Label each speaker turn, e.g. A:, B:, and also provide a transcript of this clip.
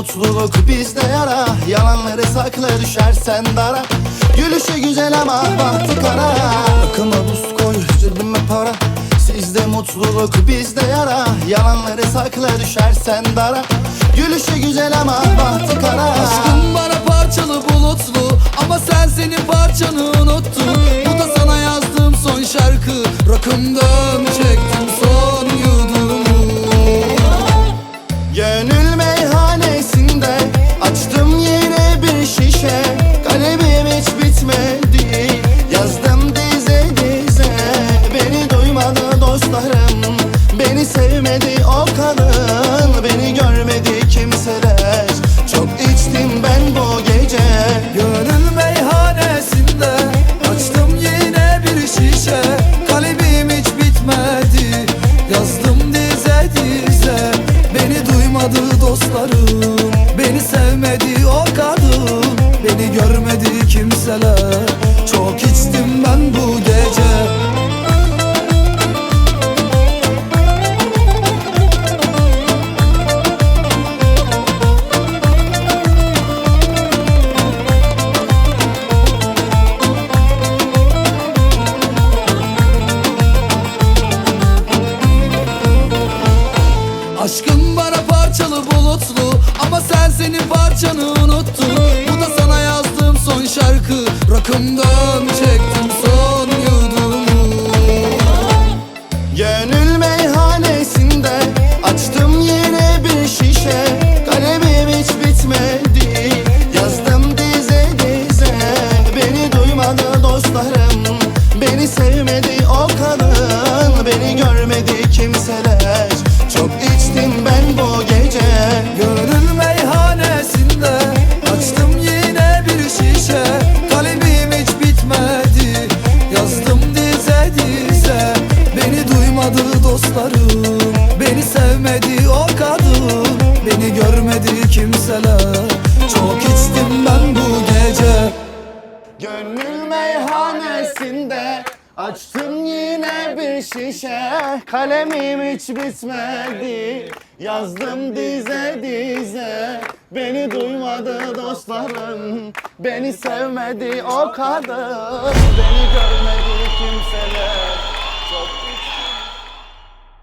A: mutluluk bizde yara. Yalanları sakla düşersen dara. Gülüşü güzel ama bahtı kara. Akıma buz koy cebime para. Sizde mutluluk bizde yara. Yalanları sakla düşersen dara. Gülüşü güzel ama bahtı kara.
B: Aşkım bana parçalı bulutlu Ama sen senin parçanı unuttun. Bu da sana yazdığım son şarkı. Rakımdan çektim son yudumu
A: Gönül dostlarım
B: bulutlu Ama sen senin parçanı unuttun. Bu da sana yazdığım son şarkı. Rakımdan çektim sevmedi o kadın. Beni görmedi kimseler. Çok içtim ben bu gece.
A: Gönül meyhanesinde Açtım yine bir şişe. Kalemim hiç bitmedi. Yazdım dize dize. Beni duymadı dostlarım. Beni sevmedi o kadın. Beni görmedi kimseler